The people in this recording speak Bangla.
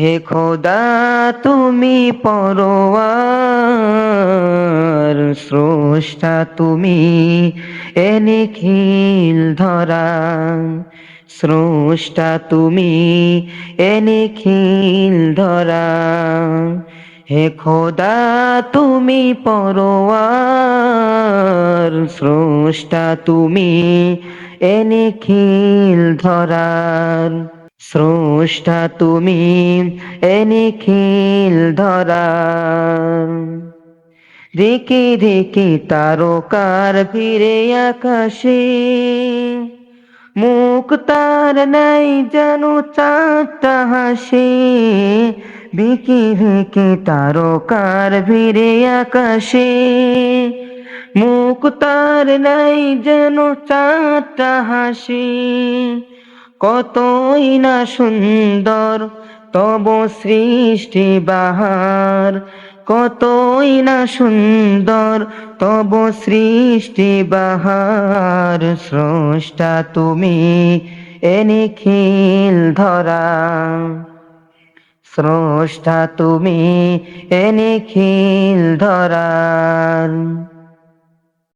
হে খোদা, তুমি পরোয়ার, স্রষ্টা তুমি এ নিখিল ধরা। স্রষ্টা তুমি এ নিখিল ধরা। হে খোদা, তুমি পরোয়ার, স্রষ্টা তুমি এ নিখিল ধরার স্রষ্টা তুমি, এ নিখিল ধরার রেখে রেখে তারকার ভিড়ে আকাশে, মুখ তার নাই যেন চারটা হাসে। বিকে বিকে তারকার ভিড়ে আকাশে, মুখ তার নাই যেন চারটা হাসি। কতই না সুন্দর তব সৃষ্টি বাহার। কতই না সুন্দর তব সৃষ্টি বাহার। স্রষ্টা তুমি এ নিখিল ধরা। স্রষ্টা তুমি এ নিখিল ধরার